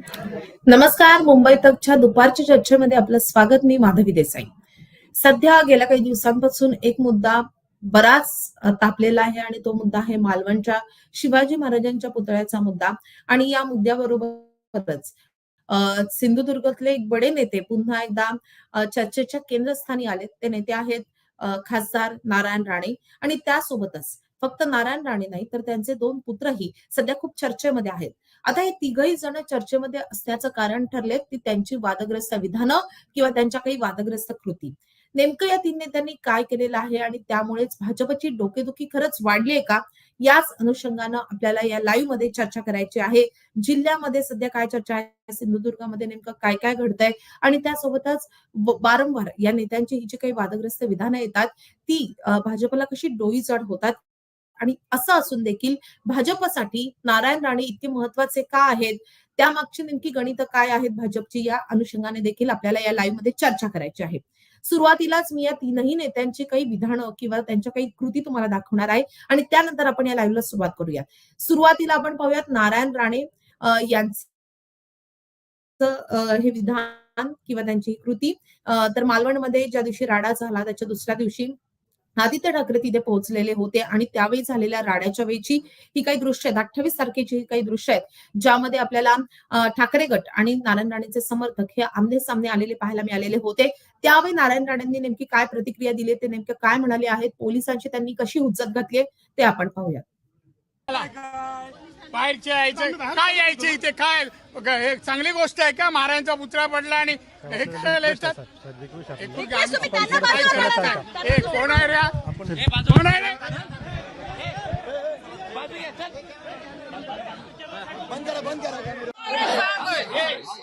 नमस्कार मुंबई तकच्या दुपारच्या चर्चेमध्ये आपलं स्वागत मी माधवी देसाई. सध्या गेल्या काही दिवसांपासून एक मुद्दा बराच तापलेला आहे आणि तो मुद्दा आहे मालवणच्या शिवाजी महाराजांच्या पुतळ्याचा मुद्दा आणि या मुद्द्याबरोबरच अ, सिंधुदुर्गातले एक बडे नेते पुन्हा एकदा चर्चेच्या केंद्रस्थानी आलेत ते नेते आहेत खासदार नारायण राणे आणि त्यासोबतच फक्त नारायण राणे नाही तर त्यांचे दोन पुत्रही सध्या खूप चर्चेमध्ये आहेत. आता हे तिघही जण चर्चेमध्ये असण्याचं कारण ठरले की त्यांची वादग्रस्त विधानं किंवा त्यांच्या काही वादग्रस्त कृती. नेमकं या तीन नेत्यांनी काय केलेलं आहे आणि त्यामुळेच भाजपची डोकेदुखी खरंच वाढली आहे का? याच अनुषंगानं आपल्याला या लाईव्हमध्ये चर्चा करायची आहे. जिल्ह्यामध्ये सध्या काय चर्चा आहे? सिंधुदुर्गामध्ये नेमकं काय काय घडतंय? आणि त्यासोबतच वारंवार या नेत्यांची ही जी काही वादग्रस्त विधानं येतात ती भाजपला कशी डोई चढ होतात? आणि असं असून देखील भाजपसाठी नारायण राणे इतके महत्त्वाचे का आहेत? त्यामागची नेमकी गणित काय आहेत भाजपची? या अनुषंगाने देखील आपल्याला या लाईव्हमध्ये चर्चा करायची आहे. सुरुवातीलाच मी या तीनही नेत्यांची काही विधानं किंवा त्यांच्या काही कृती तुम्हाला दाखवणार आहे आणि त्यानंतर आपण या लाईव्हला सुरुवात करूया. सुरुवातीला आपण पाहूयात नारायण राणे यांचं हे विधान किंवा त्यांची कृती. तर मालवणमध्ये ज्या दिवशी राडा झाला त्याच्या दुसऱ्या दिवशी आदित्य ठाकरे तिथे पोहोचलेले होते आणि त्यावेळी झालेल्या राड्याच्या वेळची ही काही दृश्य आहेत. अठ्ठावीस तारखेची ही काही दृश्य आहेत ज्यामध्ये आपल्याला ठाकरे गट आणि नारायण राणेचे समर्थक हे आमने सामने आलेले पाहायला मिळालेले होते. त्यावेळी नारायण राणेंनी नेमकी काय प्रतिक्रिया दिली ते नेमकं काय म्हणाले आहेत पोलिसांची त्यांनी कशी हुज्जत घातली ते आपण पाहूया बाहेरचे यायचे काय यायचे इथे काय? हे चांगली गोष्ट आहे का? महाराजांचा पुतळा पडला आणि हे करायला येतात हे करत आहे? हे कोण आहे रे? हा? कोण आहे रे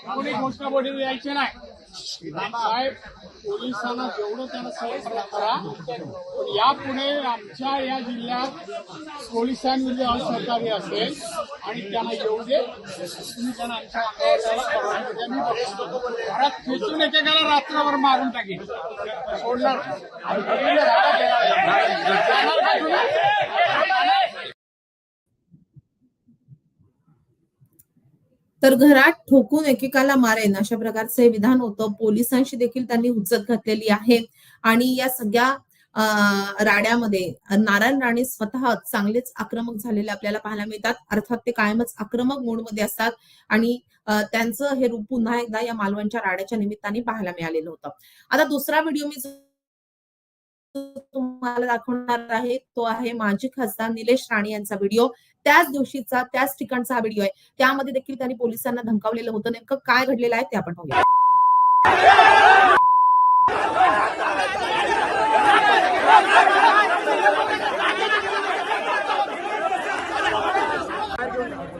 कोणी घोषणाबाजी यायचे नाही. साहेब पोलिसांना जेवढं त्यांना सहकार्य करा पण यापुढे आमच्या या जिल्ह्यात पोलिसांविरुद्ध असहकार्य असेल आणि त्यांना येऊ दे तुम्ही त्यांना आमच्या घरात खेचून एकेकाला रात्रभर मारून टाकेल सोडणार आणि घरी राडा केला. जाणार का तुम्ही? तर घरात ठोकून एकेकाला मारेन अशा प्रकारचं विधान होतं. पोलिसांशी देखील त्यांनी उचत घातलेली आहे. आणि या सगळ्या राड्यामध्ये नारायण राणे स्वतः चांगलेच आक्रमक झालेले आपल्याला पाहायला मिळतात. अर्थात ते कायमच आक्रमक मोडमध्ये असतात. आणि त्यांचं हे रूप पुन्हा एकदा या मालवणच्या राड्याच्या निमित्ताने पाहायला मिळालेलं होतं. आता दुसरा व्हिडिओ मी तुम्हाला दाखवणार आहे तो आहे माजी खासदार निलेश राणे यांचा व्हिडिओ. त्याच दिवशीचा त्याच ठिकाणचा हा व्हिडिओ आहे. त्यामध्ये देखील त्यांनी पोलिसांना धमकावलेलं होतं. नेमकं काय घडलेलं आहे ते आपण पाहूया.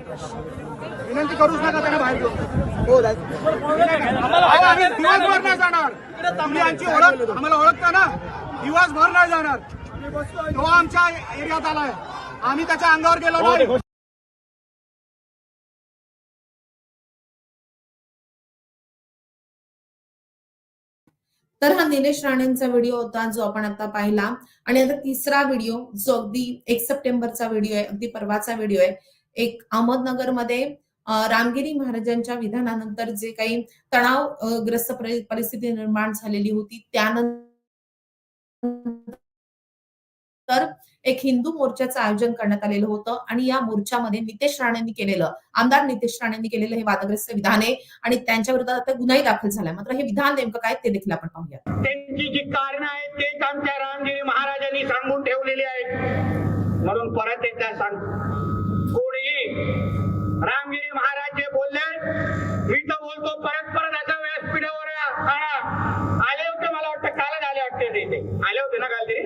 विनंती करूच नका त्यांना बाहेर घेऊन. अहो, आम्ही दिवसभर नाही जाणार. तुम्ही आमची ओळख आम्हाला ओळखता ना? दिवसभर नाही जाणार. तो आमच्या एरियात आलाय. आम्ही त्याच्या अंगावर गेलो नाही. तर हा निलेश राणेंचा व्हिडिओ होता जो आपण आता पाहिला. आणि आता तिसरा व्हिडिओ जो अगदी एक सप्टेंबरचा व्हिडिओ आहे अगदी परवाचा व्हिडिओ आहे एक अहमदनगरमध्ये रामगिरी महाराजांच्या विधानानंतर जे काही तणावग्रस्त परि- परिस्थिती निर्माण झालेली होती त्यानंतर तर एक हिंदू मोर्चाचं आयोजन करण्यात आलेलं होतं. आणि या मोर्चामध्ये नितेश राणेंनी केलेलं आमदार नितेश राणेंनी केलेलं हे वादग्रस्त विधान आहे. आणि त्यांच्या विरोधात आता गुन्हाही दाखल झालाय. मात्र हे विधान नेमकं काय ते देखील आपण पाहूया त्यांची जी कारण आहेत तेच आमच्या रामगिरी महाराजांनी सांगून ठेवलेली आहेत. म्हणून परत एकदा सांग कोणीही रामगिरी महाराज जे बोलले मी तर बोलतो परत परत आता व्यासपीठावर आले होते मला वाटतं कालच आले वाटते ते. आले होते ना काल तरी?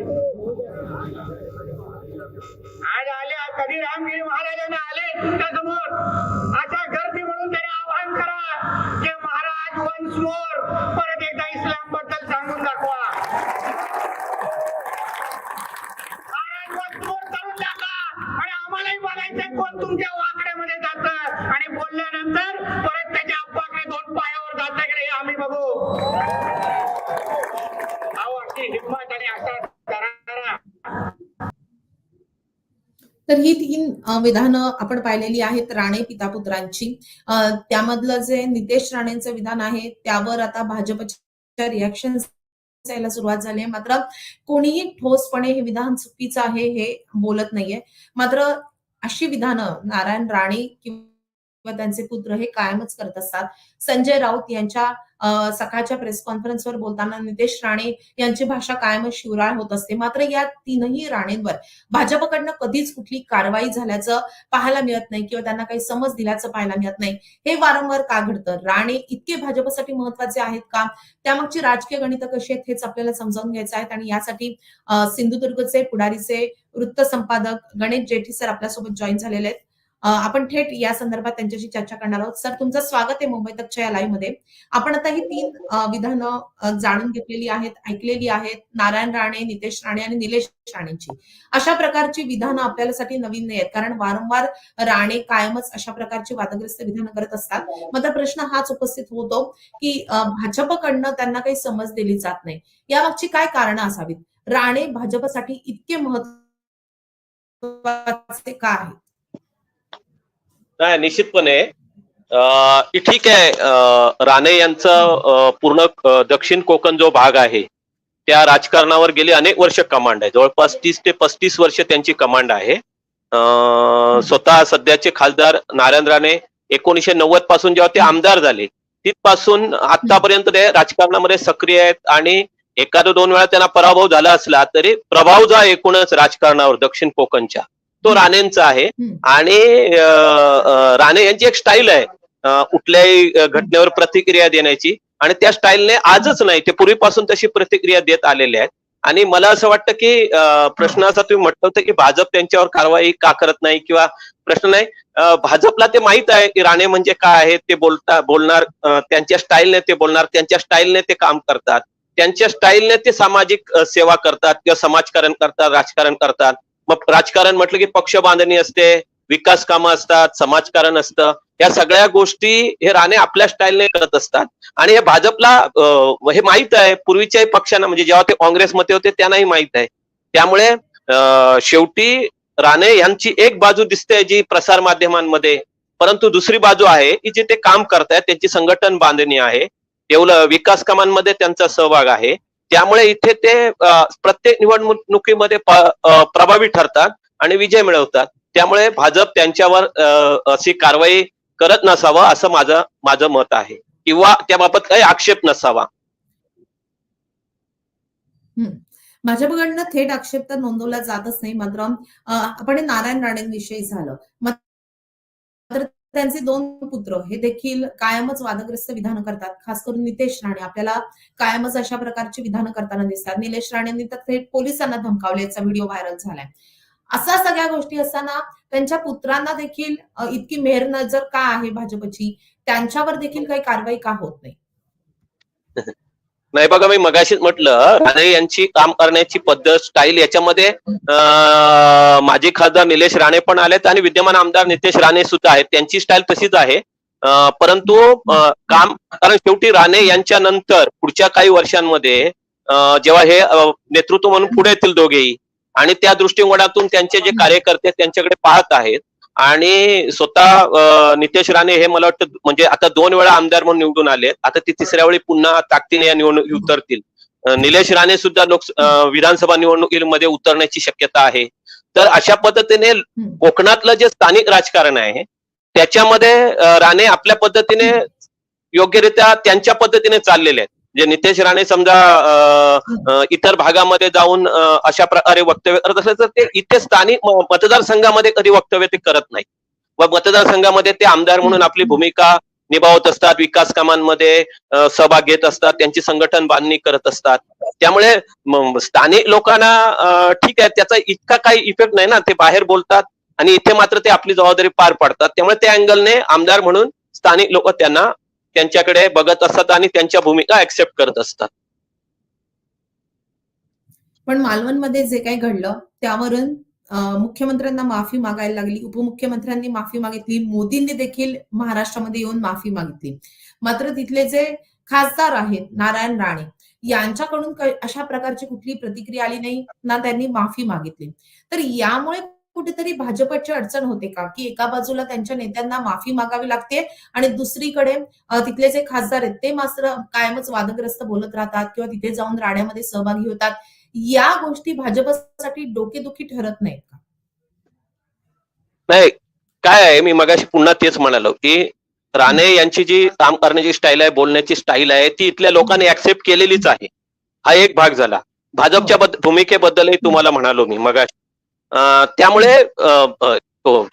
आज आले कधी रामगिरी महाराजांना आले? तुमच्यासमोर. अशा गर्दी म्हणून त्यांनी आवाहन करा की महाराज वन्स मोर परत एकदा इस्लाम ही तीन विधानं आपण पाहिलेली आहेत राणे पिता पुत्रांची त्यामधलं जे नितेश राणेंचं विधान आहे त्यावर आता भाजपच्या रिॲक्शन यायला सुरुवात झाली आहे. मात्र कोणीही ठोसपणे हे विधान चुकीचं आहे हे बोलत नाहीये. मात्र अशी विधानं नारायण राणे किंवा किंवा त्यांचे पुत्र हे कायमच करत असतात. संजय राऊत यांच्या अ, सकाळच्या प्रेस कॉन्फरन्सवर बोलताना नितेश राणे यांची भाषा कायमच शिवराळ होत असते. मात्र या तीनही राणेंवर भाजपकडनं कधीच कुठली कारवाई झाल्याचं पाहायला मिळत नाही किंवा त्यांना काही समज दिल्याचं पाहायला मिळत नाही. हे वारंवार का घडतं? राणे इतके भाजपसाठी महत्त्वाचे आहेत का? त्यामागची राजकीय गणितं कशी आहेत हेच आपल्याला समजावून घ्यायचं आहे आणि यासाठी सिंधुदुर्गचे पुढारीचे वृत्त संपादक गणेश जेठी सर आपल्यासोबत जॉईन झालेले आहेत. आपण थेट या संदर्भात त्यांच्याशी चर्चा करणार आहोत. सर तुमचं स्वागत आहे मुंबई तकच्या या लाईव्हमध्ये. आपण आता ही तीन विधानं जाणून घेतलेली आहेत ऐकलेली आहेत. नारायण राणे नितेश राणे आणि निलेश राणेंची. अशा प्रकारची विधानं आपल्यासाठी नवीन नाही आहेत कारण वारंवार राणे कायमच अशा प्रकारची वादग्रस्त विधानं करत असतात. मात्र प्रश्न हाच उपस्थित होतो की भाजपकडनं त्यांना काही समज दिली जात नाही. यामागची काय कारणं असावीत? राणे भाजपसाठी इतके महत्त्वाचे का आहेत? नाही निश्चितपणे. ठीक आहे राणे यांचं पूर्ण दक्षिण कोकण जो भाग आहे त्या राजकारणावर गेली अनेक वर्ष कमांड आहे. जवळपास तीस ते पस्तीस वर्ष त्यांची कमांड आहे. स्वतः सध्याचे खासदार नारायण राणे एकोणीशे नव्वदपासून जेव्हा ते आमदार झाले तिथपासून आतापर्यंत ते राजकारणामध्ये सक्रिय आहेत आणि एखादं दोन वेळा त्यांना पराभव झाला असला तरी प्रभाव जो आहे एकूणच राजकारणावर दक्षिण कोकणच्या. तो राणेंचा आहे. आणि राणे यांची एक स्टाईल आहे. कुठल्याही घटनेवर प्रतिक्रिया देण्याची. आणि त्या स्टाईलने आजच नाही ते पूर्वीपासून तशी प्रतिक्रिया देत आलेले आहेत. आणि मला असं वाटतं की अं, प्रश्न असा तुम्ही म्हटलं होतं की भाजप त्यांच्यावर कारवाई का करत नाही किंवा प्रश्न नाही. भाजपला ते माहीत आहे की राणे म्हणजे काय आहे ते बोलता बोलणार त्यांच्या स्टाईलने ते बोलणार त्यांच्या स्टाईलने ते काम करतात. त्यांच्या स्टाईलने ते सामाजिक सेवा करतात किंवा समाजकारण करतात राजकारण करतात. मग राजकारण म्हटलं की पक्ष बांधणी असते विकास कामं असतात समाजकारण असतं. या सगळ्या गोष्टी हे राणे आपल्या स्टाईलने करत असतात. आणि हे भाजपला हे माहीत आहे पूर्वीच्याही पक्षांना म्हणजे जेव्हा ते काँग्रेसमध्ये होते त्यांनाही माहीत आहे. त्यामुळे शेवटी राणे यांची एक बाजू दिसते जी प्रसार माध्यमांमध्ये परंतु दुसरी बाजू आहे की जे ते काम करतायत त्यांची संघटन बांधणी आहे. तेवढं विकास कामांमध्ये त्यांचा सहभाग आहे. त्यामुळे इथे ते प्रत्येक निवडणुकीमध्ये प्रभावी ठरतात आणि विजय मिळवतात. त्यामुळे भाजप त्यांच्यावर अशी कारवाई करत नसावं असं माझं माझं मत आहे. किंवा त्याबाबत काही आक्षेप नसावा. हम्म. थेट आक्षेप तर नोंदवला जातच नाही मात्र आपण नारायण राणेंविषयी झालं. मात्र त्यांचे दोन पुत्र हे देखील कायमच वादग्रस्त विधानं करतात. खास करून नितेश राणे. आपल्याला कायमच अशा प्रकारची विधानं करताना दिसतात. निलेश राणेंनी तर थेट पोलिसांना धमकावले. याचा व्हिडिओ व्हायरल झालाय. असा सगळ्या गोष्टी असताना त्यांच्या पुत्रांना देखील इतकी मेहर नजर का आहे भाजपची? त्यांच्यावर देखील काही कारवाई का होत नाही? नाही बघा मी मगाशीच म्हटलं राणे यांची काम करण्याची पद्धत स्टाईल याच्यामध्ये माजी खासदार निलेश राणे पण आलेत आणि विद्यमान आमदार नितेश राणे सुद्धा आहेत. त्यांची स्टाईल तशीच आहे. परंतु काम कारण शेवटी राणे यांच्या नंतर पुढच्या काही वर्षांमध्ये जेव्हा हे नेतृत्व म्हणून पुढे येतील दोघेही आणि त्या दृष्टिकोनातून त्यांचे जे कार्यकर्ते त्यांच्याकडे पाहत आहेत आणि स्वतः नितेश राणे हे मला वाटतं म्हणजे आता दोन वेळा आमदार म्हणून निवडून आले आता ते तिसऱ्या वेळी पुन्हा ताकदीने या निवडणूक उतरतील. निलेश राणे सुद्धा लोक विधानसभा निवडणुकीमध्ये उतरण्याची शक्यता आहे. तर अशा पद्धतीने कोकणातलं जे स्थानिक राजकारण आहे त्याच्यामध्ये राणे आपल्या पद्धतीने योग्यरित्या त्यांच्या पद्धतीने चाललेले आहेत. जे नितेश राणे समजा इतर भागामध्ये जाऊन अशा प्रकारे वक्तव्य करत असेल तर ते इथे स्थानिक मतदारसंघामध्ये कधी वक्तव्य ते करत नाही व मतदारसंघामध्ये ते आमदार म्हणून आपली भूमिका निभावत असतात विकास कामांमध्ये सहभाग घेत असतात त्यांची संघटन बांधणी करत असतात. त्यामुळे स्थानिक लोकांना ठीक आहे त्याचा इतका काही इफेक्ट नाही ना ते बाहेर बोलतात आणि इथे मात्र ते आपली जबाबदारी पार पाडतात. त्यामुळे त्या अँगलने आमदार म्हणून स्थानिक लोक त्यांना त्यांच्याकडे बघत असतात आणि त्यांच्या भूमिका ऍक्सेप्ट करत असतात. पण मालवणमध्ये जे काही घडलं त्यावरून मुख्यमंत्र्यांना माफी मागायला लागली. उपमुख्यमंत्र्यांनी माफी मागितली. मोदींनी देखील महाराष्ट्रामध्ये येऊन माफी मागितली. मात्र तिथले जे खासदार आहेत नारायण राणे यांच्याकडून अशा प्रकारची कुठली प्रतिक्रिया आली नाही ना त्यांनी माफी मागितली. तर यामुळे कुठेतरी भाजपची अडचण होते का? की एका बाजूला त्यांच्या नेत्यांना माफी मागावी लागते आणि दुसरीकडे तिथले जे खासदार आहेत ते मात्र कायमच वादग्रस्त बोलत राहतात किंवा तिथे जाऊन राड्यामध्ये सहभागी होतात. या गोष्टी भाजपसाठी डोकेदुखी ठरत नाहीत का? नाही काय आहे? मी मगाशी पुन्हा तेच म्हणालो की राणे यांची जी काम करण्याची स्टाईल आहे बोलण्याची स्टाईल आहे ती इथल्या लोकांनी ऍक्सेप्ट केलेलीच आहे. हा एक भाग झाला. भाजपच्या बद्द- भूमिकेबद्दलही तुम्हाला म्हणालो मी मगाशी. त्यामुळे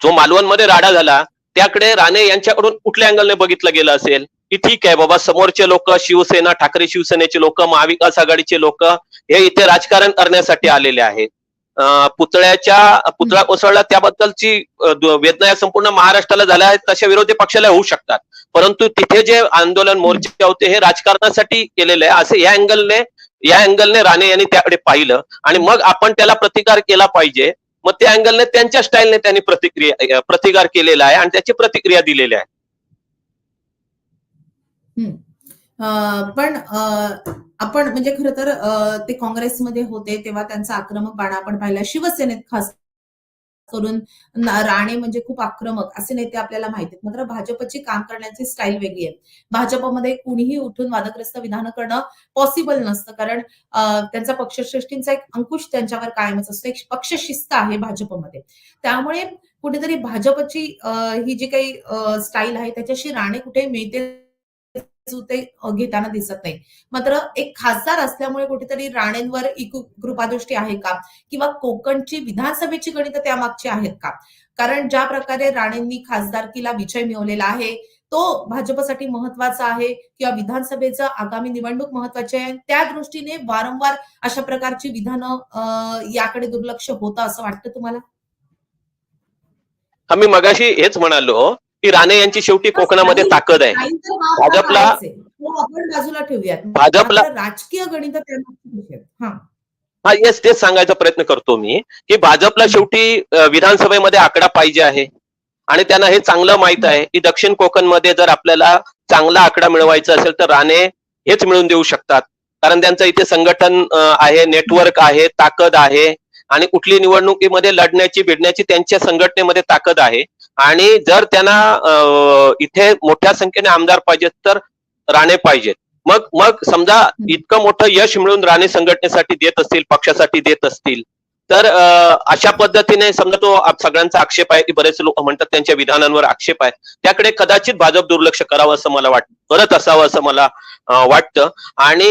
जो मालवणमध्ये राडा झाला त्याकडे राणे यांच्याकडून कुठल्या अँगलने बघितलं गेलं असेल? की ठीक आहे बाबा समोरचे लोक शिवसेना ठाकरे शिवसेनेचे लोक महाविकास आघाडीचे लोक हे इथे राजकारण करण्यासाठी आलेले आहेत. पुतळ्याच्या पुतळा कोसळला त्याबद्दलची वेदना या संपूर्ण महाराष्ट्राला झाल्या आहेत तशा विरोधी पक्षाला होऊ शकतात. परंतु तिथे जे आंदोलन मोर्चे होते हे राजकारणासाठी केलेले आहे. असे या अँगलने या अँगलने राणे यांनी त्याकडे पाहिलं. आणि मग आपण त्याला प्रतिकार केला पाहिजे. मग त्या अँगलने त्यांच्या स्टाईलने त्यांनी प्रतिक्रिया प्रतिकार केलेला आहे आणि त्याची प्रतिक्रिया दिलेली आहे. पण आपण म्हणजे खर तर ते काँग्रेसमध्ये होते तेव्हा त्यांचा आक्रमकपणा आपण पाहिला. शिवसेनेत खास करून राणे म्हणजे खूप आक्रमक असे नेते आपल्याला माहिती आहेत. मात्र भाजपची काम करण्याची स्टाईल वेगळी आहे. भाजपमध्ये कुणीही उठून वादग्रस्त विधान करणं पॉसिबल नसतं. कारण त्यांचा पक्षश्रेष्ठींचा एक अंकुश त्यांच्यावर कायमच असतो. एक पक्षशिस्त आहे भाजपमध्ये. त्यामुळे कुठेतरी भाजपची ही जी काही स्टाईल आहे त्याच्याशी राणे कुठे मिळते ते घेताना दिसत नाही. मात्र एक खासदार असल्यामुळे कुठेतरी राणेंवर कृपादृष्टी आहे का? किंवा कोकणची विधानसभेची गणित त्यामागची आहेत का? कारण ज्या प्रकारे राणेंनी खासदारकीला विजय मिळवलेला आहे तो भाजपसाठी महत्त्वाचा आहे किंवा विधानसभेचं आगामी निवडणूक महत्वाची आहे. त्या दृष्टीने वारंवार अशा प्रकारची विधानं याकडे दुर्लक्ष होतं असं वाटतं तुम्हाला? आम्ही मगाशी हेच म्हणालो की राणे यांची शेवटी कोकणामध्ये ताकद आहे. हा भाजपला- आपण बाजूला ठेवूयात. भाजपला- राजकीय गणित? हा. हा येस तेच सांगायचा प्रयत्न करतो मी की भाजपला शेवटी विधानसभेमध्ये आकडा पाहिजे आहे. आणि त्यांना हे चांगलं माहीत आहे की दक्षिण कोकणमध्ये जर आपल्याला चांगला आकडा मिळवायचा असेल तर राणे हेच मिळवून देऊ शकतात. कारण त्यांचं इथे संघटन आहे नेटवर्क आहे ताकद आहे. आणि कुठली निवडणुकीमध्ये लढण्याची भिडण्याची त्यांच्या संघटनेमध्ये ताकद आहे. आणि जर त्यांना इथे मोठ्या संख्येने आमदार पाहिजेत तर राणे पाहिजेत. मग मग समजा इतकं मोठं यश मिळून राणे संघटनेसाठी देत असतील पक्षासाठी देत असतील तर अशा पद्धतीने समजा तो सगळ्यांचा आक्षेप आहे की बरेच लोक म्हणतात त्यांच्या विधानांवर आक्षेप आहे त्याकडे कदाचित भाजप दुर्लक्ष करावं असं मला वाटतं करत असावं असं मला वाटतं. आणि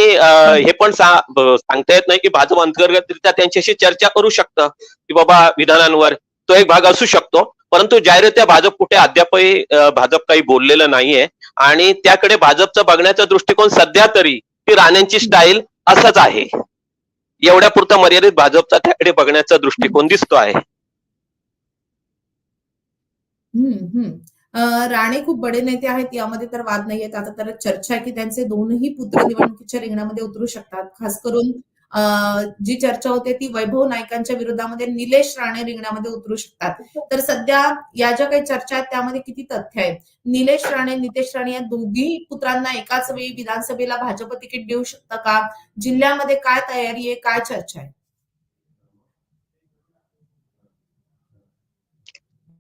हे पण सांगता येत नाही की भाजप अंतर्गतरित्या त्यांच्याशी चर्चा करू शकतं की बाबा विधानांवर तो एक भाग असू शकतो परंतु जाहीरत्या भाजप कुठे अद्यापही भाजप काही बोललेलं नाहीये. आणि त्याकडे भाजपचा बघण्याचा दृष्टिकोन सध्या तरी ती राण्यांची स्टाईल असाच आहे. एवढ्या पुरता मर्यादित भाजपचा त्याकडे बघण्याचा दृष्टिकोन दिसतो आहे. राणे खूप बडे नेते आहेत यामध्ये तर वाद नाहीयेत. आता तर चर्चा आहे की त्यांचे दोनही पुत्र निवडणुकीच्या रिंगणामध्ये उतरू शकतात. खास करून जी चर्चा होते ती वैभव नायकांच्या विरोधामध्ये निलेश राणे रिंगणामध्ये उतरू शकतात. तर सध्या या ज्या काही चर्चा आहेत त्यामध्ये किती तथ्य आहेत? निलेश राणे नितेश राणे या दोघी पुत्रांना एकाच वेळी विधानसभेला भाजप तिकीट देऊ शकतं का? जिल्ह्यामध्ये काय तयारी आहे? काय चर्चा आहे?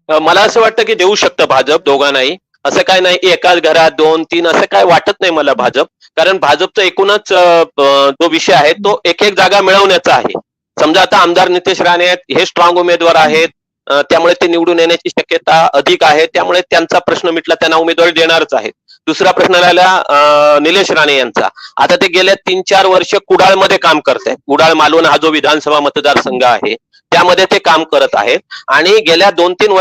मला असं वाटतं की देऊ शकतं भाजप दोघांनाही. असं काय नाही एकाच घरात दोन तीन असं काय वाटत नाही मला भाजप. कारण भाजपचा एकूणच जो विषय आहे तो एक एक जागा मिळवण्याचा आहे. समजा आता आमदार नितेश राणे आहेत हे स्ट्रॉंग उमेदवार आहेत त्यामुळे ते निवडून येण्याची शक्यता अधिक आहे त्यामुळे त्यांचा प्रश्न मिटला त्यांना उमेदवारी देणारच आहे दुसरा प्रश्न राहिला निलेश राणे यांचा. आता ते गेल्या तीन चार वर्ष कुडाळमध्ये काम करत आहेत कुडाळ मालवण हा जो विधानसभा मतदारसंघ आहे त्यामध्ये ते काम करत आहेत. आणि गेल्या दोन तीन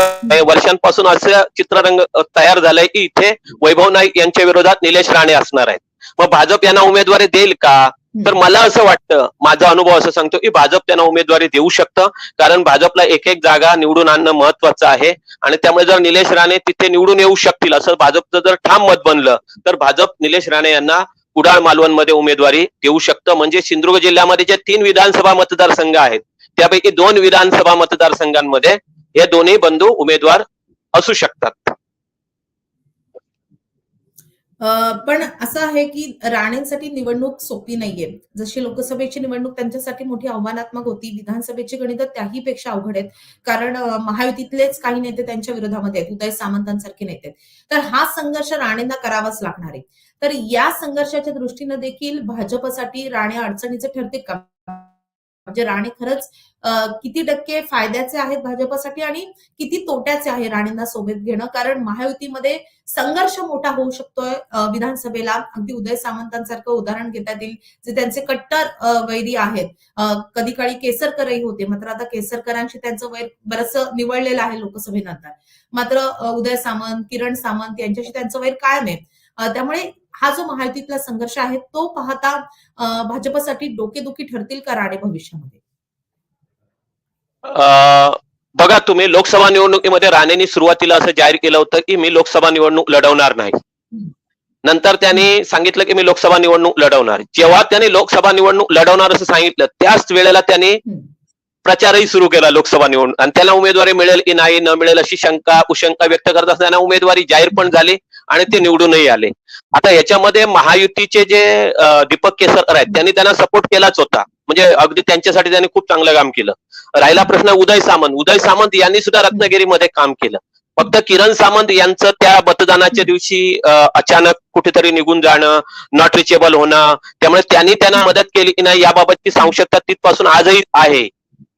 वर्षांपासून असं चित्ररंग तयार झालंय की इथे वैभव नाईक यांच्या विरोधात निलेश राणे असणार आहेत. मग भाजप यांना उमेदवारी देईल का? तर मला असं वाटतं माझा अनुभव असं सांगतो की भाजप त्यांना उमेदवारी देऊ शकतं. कारण भाजपला एक एक जागा निवडून आणणं महत्वाचं आहे. आणि त्यामुळे जर निलेश राणे तिथे निवडून येऊ शकतील असं भाजपचं जर ठाम मत बनलं तर भाजप निलेश राणे यांना कुडाळ मालवणमध्ये उमेदवारी देऊ शकतं. म्हणजे सिंधुदुर्ग जिल्ह्यामध्ये जे तीन विधानसभा मतदारसंघ आहेत त्यापैकी दोन विधानसभा मतदारसंघांमध्ये हे दोन्ही बंधू उमेदवार असू शकतात. पण असं आहे की राणेंसाठी निवडणूक सोपी नाहीये. जशी लोकसभेची निवडणूक त्यांच्यासाठी मोठी आव्हानात्मक होती विधानसभेची गणित त्याही पेक्षा अवघड आहेत. कारण महायुतीतलेच काही नेते त्यांच्या विरोधामध्ये आहेत. उदय सामंतांसारखे नेते तर हा संघर्ष राणेंना करावाच लागणार आहे. तर या संघर्षाच्या दृष्टीनं देखील भाजपसाठी राणे अडचणीचे ठरते का? म्हणजे राणे खरंच किती टक्के फायद्याचे आहेत भाजपसाठी आणि किती तोट्याचे आहे राणेंना सोबत घेणं? कारण महायुतीमध्ये संघर्ष मोठा होऊ शकतोय विधानसभेला. अगदी उदय सामंतांसारखं उदाहरण घेता येईल जे त्यांचे कट्टर वैरी आहेत. कधी काळी केसरकरही होते मात्र आता केसरकरांशी त्यांचं वैर बरंचसं निवडलेलं आहे लोकसभेनंतर. मात्र उदय सामंत किरण सामंत यांच्याशी त्यांचं वैर कायम आहे. त्यामुळे हा जो महायुतीतला संघर्ष आहे तो पाहता भाजपसाठी डोकेदुखी ठरतील का राणे भविष्यामध्ये? बघा तुम्ही लोकसभा निवडणुकीमध्ये राणेंनी सुरुवातीला असं जाहीर केलं होतं की मी लोकसभा निवडणूक लढवणार नाही. नंतर त्यांनी सांगितलं की मी लोकसभा निवडणूक लढवणार. जेव्हा त्यांनी लोकसभा निवडणूक लढवणार असं सांगितलं त्याच वेळेला त्यांनी. प्रचारही सुरू केला लोकसभा निवडणूक. आणि त्याला उमेदवारी मिळेल की नाही न मिळेल अशी शंका कुशंका व्यक्त करत असताना उमेदवारी जाहीर पण झाली आणि ते निवडूनही आले. आता याच्यामध्ये महायुतीचे जे दीपक केसरकर आहेत त्यांनी त्यांना सपोर्ट केलाच होता. म्हणजे अगदी त्यांच्यासाठी त्यांनी खूप चांगलं काम केलं. राहिला प्रश्न उदय सामंत. उदय सामंत यांनी सुद्धा रत्नागिरीमध्ये काम केलं. फक्त किरण सामंत यांचं त्या मतदानाच्या दिवशी अचानक कुठेतरी निघून जाणं नॉट रिचेबल होणं त्यामुळे त्यांनी त्यांना मदत केली की नाही याबाबतची सांशकता तिथपासून आजही आहे.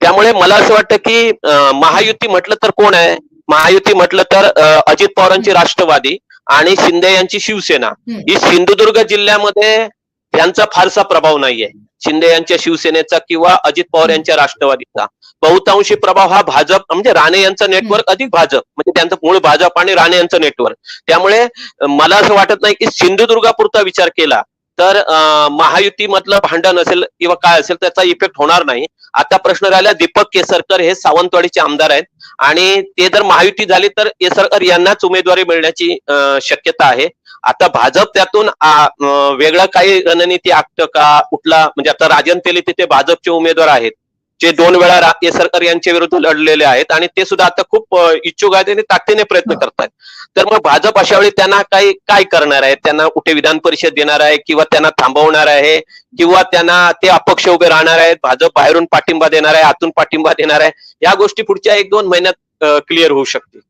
त्यामुळे मला असं वाटतं की महायुती म्हटलं तर कोण आहे? महायुती म्हटलं तर अजित पवारांची राष्ट्रवादी आणि शिंदे यांची शिवसेना. ही सिंधुदुर्ग जिल्ह्यामध्ये त्यांचा फारसा प्रभाव नाहीये. शिंदे यांच्या शिवसेनेचा किंवा अजित पवार यांच्या राष्ट्रवादीचा. बहुतांशी प्रभाव हा भाजप म्हणजे राणे यांचं नेटवर्क अधिक भाजप म्हणजे त्यांचं मूळ भाजप आणि राणे यांचं नेटवर्क त्यामुळे मला असं वाटत नाही की सिंधुदुर्गापुरता विचार केला तर महायुती महायुतीमधलं भांडण असेल किंवा काय असेल त्याचा इफेक्ट होणार नाही. आता प्रश्न राहिला दीपक केसरकर हे सावंतवाडीचे आमदार आहेत. आणि ते जर महायुती झाली तर केसरकर यांनाच उमेदवारी मिळण्याची शक्यता आहे. आता भाजप त्यातून वेगळा वेगळं काही रणनीती आखतं का? कुठला म्हणजे आता राजन तेली तिथे भाजपचे उमेदवार आहेत. जे दोन वेळा रा- केसरकर यांच्या विरुद्ध लढलेले आहेत आणि ते सुद्धा आता खूप इच्छुक आहेत आणि ताकदीने प्रयत्न करतात तर मग भाजप अशा वेळी त्यांना काही काय करणार आहे? त्यांना कुठे विधान परिषद देणार आहे किंवा त्यांना थांबवणार आहे? किंवा त्यांना ते अपक्ष उभे राहणार आहेत? भाजप बाहेरून पाठिंबा देणार आहे? आतून पाठिंबा देणार आहे? या गोष्टी पुढच्या एक दोन महिन्यात क्लिअर होऊ शकतील.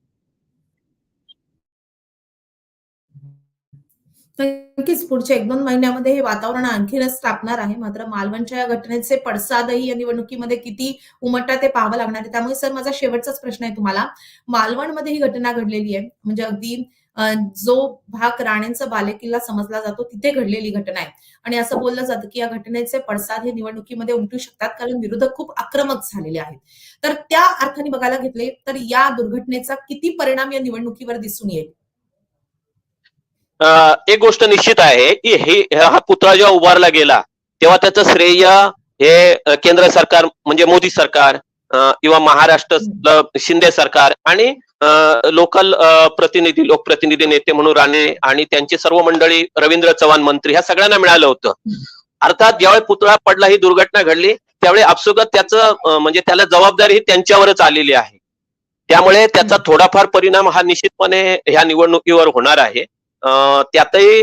नक्कीच पुढच्या एक दोन महिन्यामध्ये हे वातावरण आणखीनच तापणार आहे. मात्र मालवणच्या या घटनेचे पडसादही या निवडणुकीमध्ये किती उमटतात ते पाहावं लागणार आहे. त्यामुळे सर माझा शेवटचाच प्रश्न आहे तुम्हाला. मालवणमध्ये ही घटना घडलेली आहे. म्हणजे अगदी जो भाग राणेंचा बालेकिल्ला समजला जातो तिथे घडलेली घटना आहे. आणि असं बोललं जातं की या घटनेचे पडसाद हे निवडणुकीमध्ये उमटू शकतात कारण विरोधक खूप आक्रमक झालेले आहेत. तर त्या अर्थाने बघायला घेतले तर या दुर्घटनेचा किती परिणाम या निवडणुकीवर दिसून येईल? एक गोष्ट निश्चित आहे की हे हा पुतळा जेव्हा उभारला गेला तेव्हा त्याचं श्रेय हे केंद्र सरकार म्हणजे मोदी सरकार किंवा महाराष्ट्र शिंदे सरकार आणि लोकल प्रतिनिधी लोकप्रतिनिधी नेते म्हणून राणे आणि त्यांची सर्व मंडळी रवींद्र चव्हाण मंत्री ह्या सगळ्यांना मिळालं होतं. अर्थात ज्यावेळी पुतळा पडला ही दुर्घटना घडली त्यावेळी आपसुकत त्याचं म्हणजे त्याला जबाबदारी ही त्यांच्यावरच आलेली आहे. त्यामुळे त्याचा थोडाफार परिणाम हा निश्चितपणे ह्या निवडणुकीवर होणार आहे. त्यातही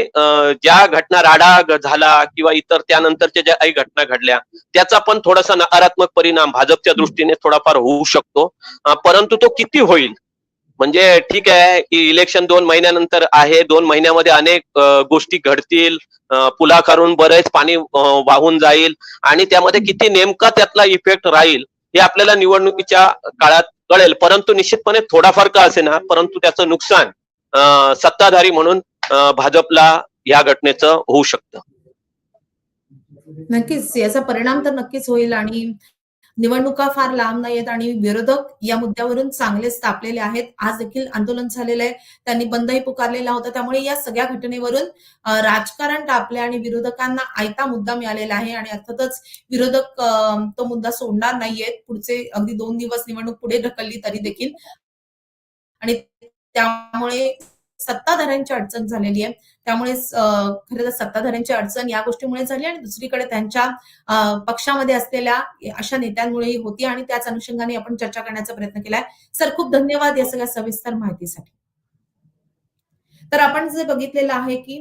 ज्या घटना राडा झाला किंवा इतर त्यानंतरच्या ज्या काही घटना घडल्या त्याचा पण थोडासा नकारात्मक परिणाम भाजपच्या दृष्टीने थोडाफार होऊ शकतो. परंतु तो किती होईल? म्हणजे ठीक आहे की इलेक्शन दोन महिन्यानंतर आहे दोन महिन्यामध्ये अनेक गोष्टी घडतील अं, बरेच पाणी वाहून जाईल आणि त्यामध्ये किती नेमका त्यातला इफेक्ट राहील हे आपल्याला निवडणुकीच्या काळात कळेल. परंतु निश्चितपणे थोडाफार का असे ना परंतु त्याचं नुकसान सत्ताधारी म्हणून भाजपला या घटनेचं होऊ शकतं. नक्कीच. याचा परिणाम तर नक्कीच होईल आणि निवडणुका फार लांब नाहीयेत आणि विरोधक या मुद्द्यावरून चांगलेच तापलेले आहेत. आज देखील आंदोलन झालेलं आहे. त्यांनी बंदही पुकारलेला होता. त्यामुळे या सगळ्या घटनेवरून राजकारण तापले आणि विरोधकांना आयता मुद्दा मिळालेला आहे आणि अर्थातच विरोधक तो मुद्दा सोडणार नाहीयेत. पुढचे अगदी दोन दिवस निवडणूक पुढे ढकलली तरी देखील. आणि त्यामुळे सत्ताधाऱ्यांची अडचण झालेली आहे. त्यामुळे खरं तर सत्ताधाऱ्यांची अडचण या गोष्टीमुळे झाली आणि दुसरीकडे त्यांच्या पक्षामध्ये असलेल्या अशा नेत्यांमुळेही होती आणि त्याच अनुषंगाने आपण चर्चा करण्याचा प्रयत्न केलाय. सर खूप धन्यवाद या सगळ्या सविस्तर माहितीसाठी. तर आपण जे बघितलेलं आहे की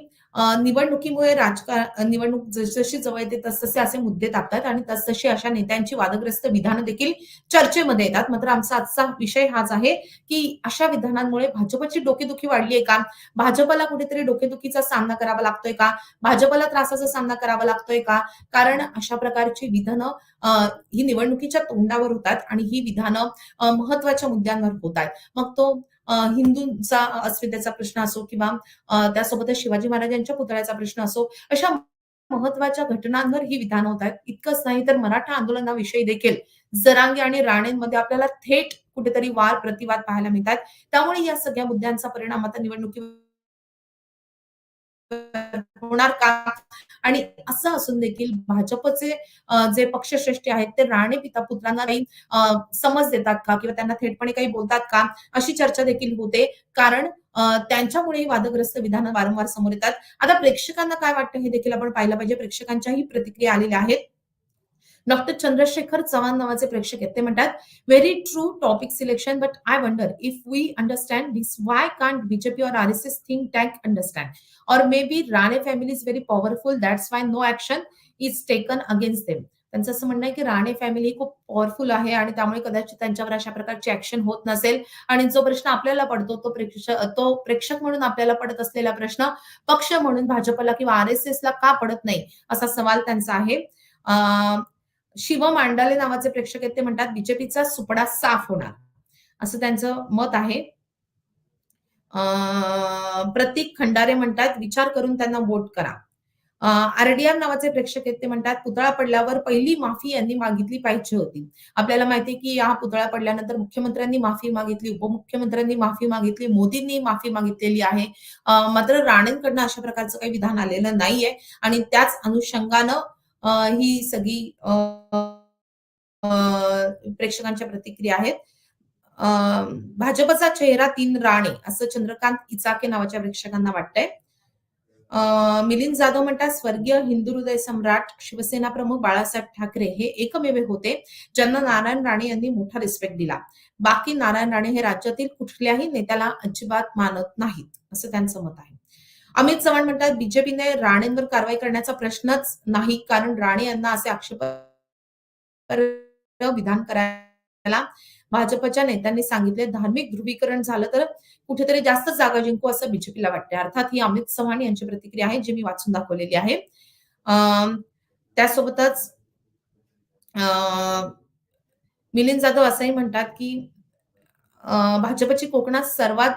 निवडणुकीमुळे राजकारण निवडणूक जशी जवळ येते तसतसे असे मुद्दे तापतात आणि तसतशी अशा नेत्यांची वादग्रस्त विधानं देखील चर्चेमध्ये येतात. मात्र आमचा आजचा विषय हाच आहे की अशा विधानांमुळे भाजपची डोकेदुखी वाढली आहे का? भाजपला कुठेतरी डोकेदुखीचा सामना करावा लागतोय का? भाजपला त्रासाचा सामना करावा लागतोय का? कारण अशा प्रकारची विधानं अ, ही निवडणुकीच्या तोंडावर होतात आणि ही विधानं महत्त्वाच्या मुद्द्यांवर होत आहेत. मग तो हिंदूंचा अस्मितेचा प्रश्न असो किंवा त्यासोबतच शिवाजी महाराजांच्या पुतळ्याचा प्रश्न असो अशा महत्त्वाच्या घटनांवर ही विधानं होत आहेत. इतकंच नाही तर मराठा आंदोलनाविषयी देखील जरांगे आणि राणेंमध्ये आपल्याला थेट कुठेतरी वार प्रतिवाद पाहायला मिळतात. त्यामुळे या सगळ्या मुद्द्यांचा परिणाम आता निवडणुकी होणार का? आणि असं असून देखील भाजपचे जे पक्षश्रेष्ठी आहेत ते राणे पिता पुत्रांना काही समज देतात का? किंवा त्यांना थेटपणे काही बोलतात का? अशी चर्चा देखील होते. कारण त्यांच्यामुळे वादग्रस्त विधानं वारंवार समोर येतात. आता प्रेक्षकांना काय वाटतं हे देखील आपण पाहिलं पाहिजे. प्रेक्षकांच्याही प्रतिक्रिया आलेल्या आहेत. डॉक्टर चंद्रशेखर चव्हाण नावाचे प्रेक्षक आहेत. ते म्हणतात very true topic selection but I wonder if we understand this why can't BJP और R S S think tank understand और maybe Rane family is very powerful that's why no action is taken against them त्यांचं असं म्हणणं आहे की Rane family खूप powerful आहे आणि त्यामुळे कदाचित त्यांच्यावर अशा प्रकारची ऍक्शन होत नसेल. आणि जो प्रश्न आपल्याला पडतो तो प्रेक्षक तो प्रेक्षक म्हणून आपल्याला पडत असलेला प्रश्न पक्ष म्हणून भाजपला किंवा आर एस एस ला का पडत नाही? असा सवाल त्यांचा आहे. शिव मांडाले नावाचे प्रेक्षक आहेत ते म्हणतात बीजेपीचा सुपडा साफ होणार. असं त्यांचं मत आहे. प्रतीक खंडारे म्हणतात विचार करून त्यांना वोट करा. आरडीआर नावाचे प्रेक्षक आहेत ते म्हणतात पुतळा पडल्यावर पहिली माफी यांनी मागितली पाहिजे होती. आपल्याला माहिती की हा पुतळा पडल्यानंतर मुख्यमंत्र्यांनी माफी मागितली उपमुख्यमंत्र्यांनी माफी मागितली मोदींनी माफी मागितलेली आहे. मात्र राणेंकडनं अशा प्रकारचं काही विधान आलेलं नाहीये आणि त्याच अनुषंगानं ही सगळी प्रेक्षकांच्या प्रतिक्रिया आहेत. भाजपचा चेहरा तीन राणे असं चंद्रकांत इचाके नावाच्या प्रेक्षकांना वाटतंय. अं, मिलिंद जाधव म्हणतात स्वर्गीय हिंदू हृदय सम्राट शिवसेना प्रमुख बाळासाहेब ठाकरे हे एकमेव होते ज्यांना नारायण राणे यांनी मोठा रिस्पेक्ट दिला. बाकी नारायण राणे हे राज्यातील कुठल्याही नेत्याला अजिबात मानत नाहीत असं त्यांचं मत आहे. अमित चव्हाण म्हणतात बीजेपीने राणेंवर कारवाई करण्याचा प्रश्नच नाही. कारण राणे यांना असे आक्षेप विधान करायला भाजपच्या नेत्यांनी सांगितले. धार्मिक ध्रुवीकरण झालं तर कुठेतरी जास्त जागा जिंकू असं बीजेपीला वाटते अर्थात ही अमित चव्हाण यांची प्रतिक्रिया आहे जी मी वाचून दाखवलेली आहे. अं, त्यासोबतच अं, मिलिंद जाधव असंही म्हणतात की भाजपची कोकणात सर्वात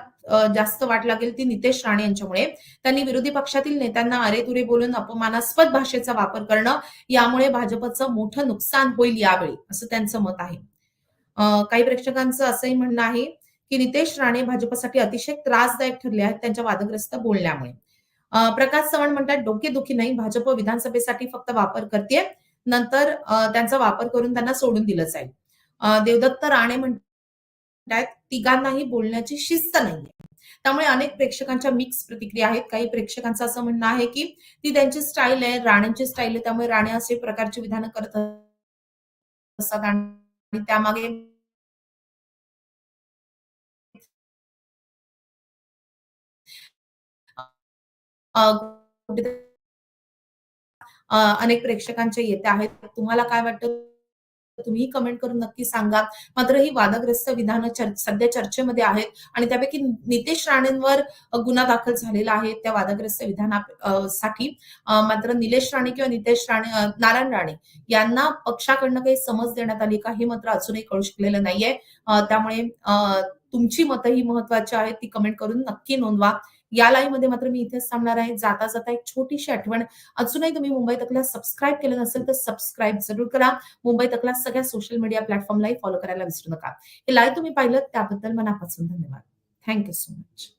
जास्त वाट लागेल ती नितेश राणे यांच्यामुळे. त्यांनी विरोधी पक्षातील नेत्यांना अरेतुरे बोलून अपमानास्पद भाषेचा वापर करणं यामुळे भाजपचं मोठं नुकसान होईल यावेळी असं त्यांचं मत आहे. काही प्रेक्षकांचं असंही म्हणणं आहे की नितेश राणे भाजपसाठी अतिशय त्रासदायक ठरले आहेत त्यांच्या वादग्रस्त बोलण्यामुळे. अं, प्रकाश चव्हाण म्हणतात डोकेदुखी नाही भाजप विधानसभेसाठी फक्त वापर करते नंतर अं, त्यांचा वापर करून त्यांना सोडून दिलं जाईल. देवदत्त राणे म्हणतात तिघांनाही बोलण्याची शिस्त नाहीये. त्यामुळे अनेक प्रेक्षकांच्या मिक्स प्रतिक्रिया आहेत. काही प्रेक्षकांचं असं म्हणणं आहे की ती त्यांची स्टाईल आहे राण्यांची स्टाईल आहे. त्यामुळे राणे असे प्रकारची विधानं करत असतात आणि त्यामागे अ, कुठेतरी अनेक प्रेक्षकांच्या येते आहेत. तुम्हाला काय वाटतं? तुम्ही कमेंट करून नक्की सांगा. मात्र ही वादग्रस्त विधानं चर- सध्या चर्चेमध्ये आहेत आणि त्यापैकी नितेश राणेंवर गुन्हा दाखल झालेला आहे त्या वादग्रस्त विधानासाठी साठी. मात्र निलेश राणे किंवा नितेश राणे नारायण राणे यांना पक्षाकडनं काही समज देण्यात आली का हे मात्र अजूनही कळू शकलेलं नाहीये. त्यामुळे अ, तुमची मतं ही महत्वाची आहेत ती कमेंट करून नक्की नोंदवा. या लाईव्हमध्ये मात्र मी इथेच थांबणार आहे. जाता जाता एक छोटीशी आठवण. अजूनही तुम्ही मुंबई तकला सबस्क्राईब केलं नसेल तर सबस्क्राईब जरूर करा. मुंबई तकला सगळ्या सोशल मीडिया प्लॅटफॉर्मलाही फॉलो करायला विसरू नका. हे लाईव्ह तुम्ही पाहिलं त्याबद्दल मनापासून धन्यवाद. Thank you so much